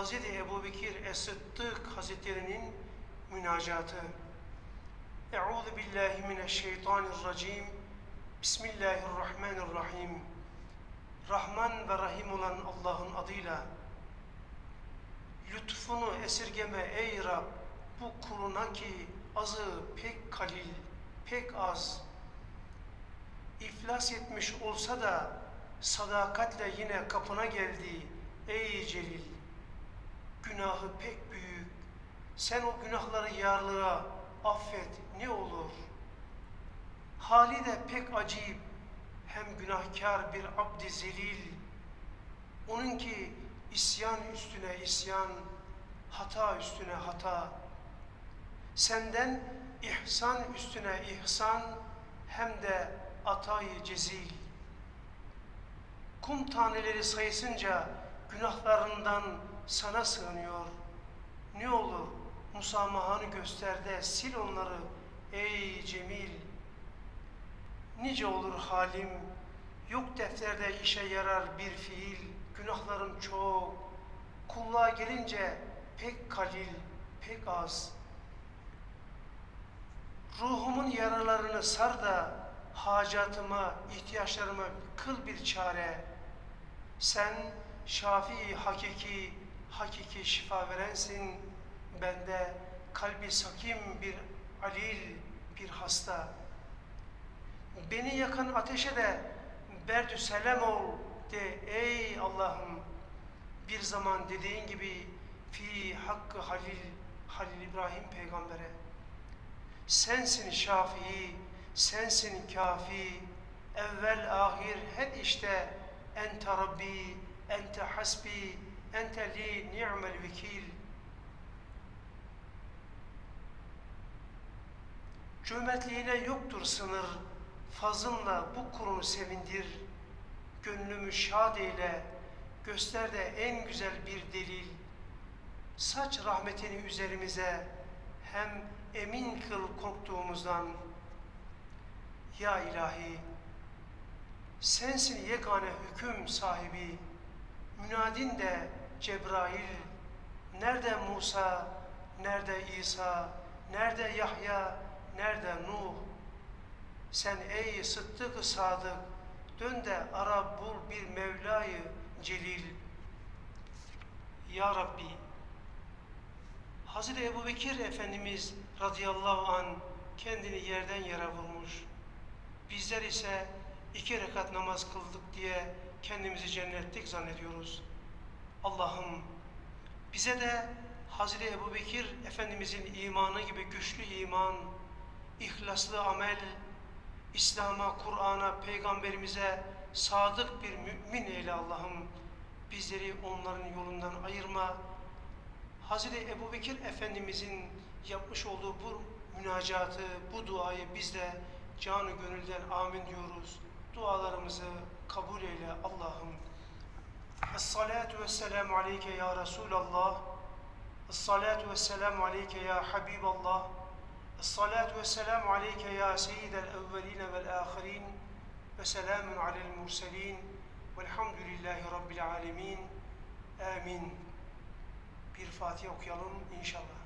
Hz. Ebu Bekir Es-Sıddık Hazretleri'nin münacatı. Euzu billahi mineşşeytanirracim. Bismillahirrahmanirrahim. Rahman ve Rahim olan Allah'ın adıyla. Lütfunu esirgeme ey Rab, bu kuluna ki azı pek kalil, pek az. İflas etmiş olsa da sadakatle yine kapına geldi ey Celil. Günahı pek büyük, sen o günahları yarlığa affet ne olur. Hali de pek acayip, hem günahkar bir abdi zelil. Onun ki isyan üstüne isyan, hata üstüne hata. Senden ihsan üstüne ihsan, hem de atayı cezil. Kum taneleri sayısınca günahlarından sana sığınıyor. Ne olur musamahanı göster de sil onları ey Cemil. Nice olur halim, yok defterde işe yarar bir fiil, günahlarım çok, kulluğa gelince pek kalil, pek az. Ruhumun yaralarını sar da hacatıma, ihtiyaçlarıma kıl bir çare. Sen şafi hakiki, hakiki şifa verensin. Bende kalbi sakim bir alil, bir hasta. Beni yakan ateşe de berdü selam ol de ey Allah'ım. Bir zaman dediğin gibi fi hakkı Halil, Halil İbrahim peygambere. Sensin şafii, sensin kafi, evvel ahir her işte ente Rabbi, ente hasbi, ente li ni'mel vekil. Cömertliğine yoktur sınır, fazlınla bu kurunu sevindir. Gönlümü şad eyle, göster de en güzel bir delil. Saç rahmetini üzerimize, hem emin kıl korktuğumuzdan. Ya ilahi, sensin yegane hüküm sahibi, münadin de Cebrail, nerede Musa, nerede İsa, nerede Yahya, nerede Nuh? Sen ey sıddık sadık, dön de ara bul bir Mevlayı Celil. Ya Rabbi, Hazreti Ebu Bekir Efendimiz radıyallahu an kendini yerden yere vurmuş. Bizler ise iki rekat namaz kıldık diye kendimizi cennetlik zannediyoruz. Allah'ım bize de Hazreti Ebu Bekir Efendimizin imanı gibi güçlü iman, ihlaslı amel, İslam'a, Kur'an'a, Peygamberimize sadık bir mümin eyle Allah'ım. Bizleri onların yolundan ayırma. Hazreti Ebu Bekir Efendimizin yapmış olduğu bu münacatı, bu duayı biz de canı gönülden amin diyoruz. Dualarımızı kabul eyle Allah'ım. Es-salatu vesselamu aleyke ya Resulallah. Es-salatu vesselamu aleyke ya Habiballah. Es-salatu vesselamu aleyke ya seyyidel evveline vel ahirin. Ve selamun alel murselin. Velhamdülillahi Rabbil alemin. Amin. Bir Fatiha okuyalım inşallah.